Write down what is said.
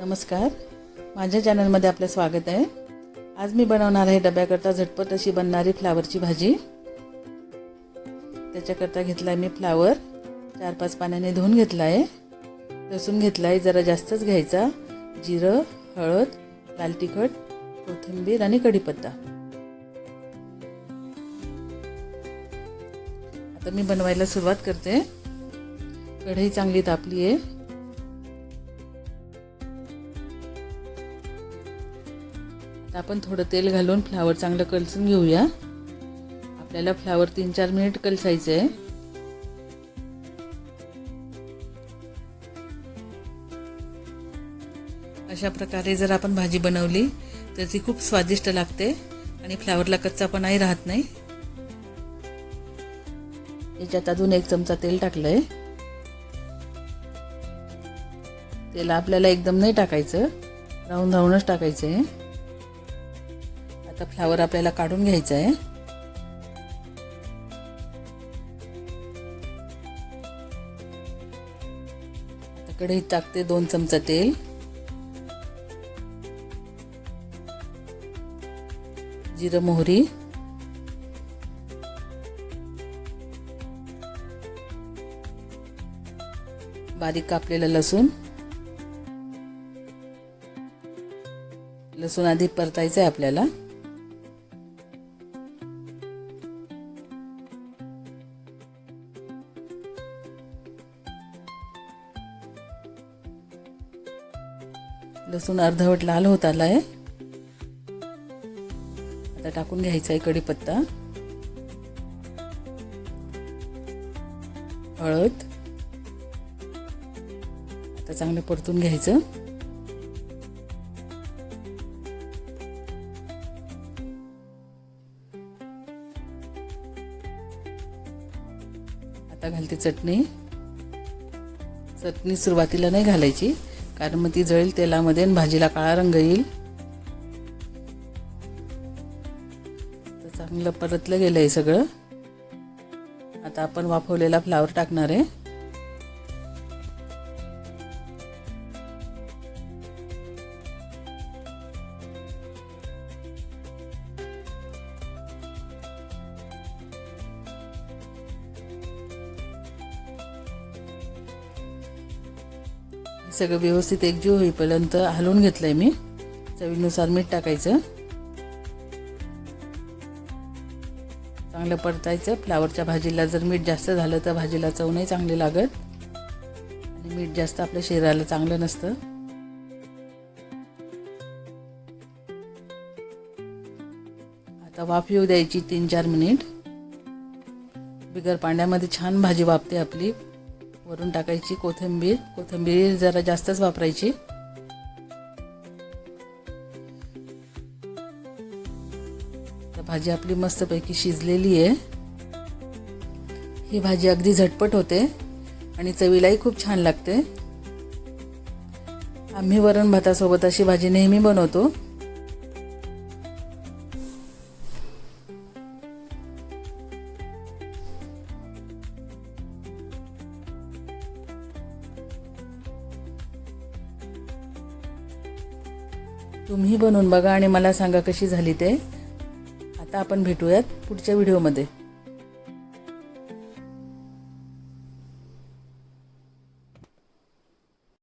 नमस्कार. माझ्या चॅनलमध्ये आपलं स्वागत आहे. आज मी बनवणार आहे डब्याकरता झटपट अशी बनणारी फ्लावरची भाजी. त्याच्याकरता घेतला आहे मी फ्लावर. चार पाच पाण्याने धुवून घेतला आहे लसूण घेतला आहे जरा जास्तच घ्यायचा. जिरं हळद लाल तिखट कोथिंबीर आणि कढीपत्ता. आता मी बनवायला सुरुवात करते. कढई चांगली तापली आहे आता आपण थोडं तेल घालून फ्लावर चांगलं कलसून घेऊया. आपल्याला फ्लावर तीन चार मिनिट कलसायचं आहे अशा प्रकारे जर आपण भाजी बनवली तर ती खूप स्वादिष्ट लागते आणि फ्लावरला कच्चा पणाही राहत नाही. याच्यात अजून एक चमचा तेल टाकलंय. तेल आपल्याला एकदम नाही टाकायचं. राहून राहूनच टाकायचं आहे आता फ्लावर आपल्याला काढून घ्यायचं आहे आता कढईत टाकते दोन चमचा तेल. जिरं मोहरी. बारीक कापलेलं लसूण. लसूण आधी परतायचं आहे आपल्याला. लसूण अर्धवट लाल होत आला आहे आता टाकून घ्यायचा आहे कढीपत्ता. हळद. आता चांगलं परतून घ्यायचं. आता घालते चटणी. चटणी सुरुवातीला नाही घालायची. कारण मग ती जळेल तेलामध्ये आणि भाजीला काळा रंग येईल. तर चांगलं परतलं गेलं आहे सगळं. आता आपण वाफवलेला फ्लावर टाकणार आहे. सगळं व्यवस्थित एकजीव होईपर्यंत हलवून घेतलं आहे मी. चवीनुसार मीठ टाकायचं. चांगलं परतायचं. फ्लावरच्या भाजीला जर मीठ जास्त झालं तर भाजीला चव नाही चांगली लागत. आणि मीठ जास्त आपल्या शरीराला चांगलं नसतं. आता वाफ येऊ द्यायची तीन चार मिनिट. बिगर पाण्यामध्ये छान भाजी वापते आपली. वरून टाकायची कोथिंबीर. कोथिंबीर जरा जास्तच वापरायची. तर भाजी आपली मस्तपैकी शिजलेली आहे. ही भाजी अगदी झटपट होते आणि चवीलाही खूप छान लागते. आम्ही वरण भातासोबत अशी भाजी नेहमी बनवतो. तुम्ही बनवून बघा आणि मला सांगा कशी झाली ते. आता आपण भेटूयात पुढच्या व्हिडिओमध्ये.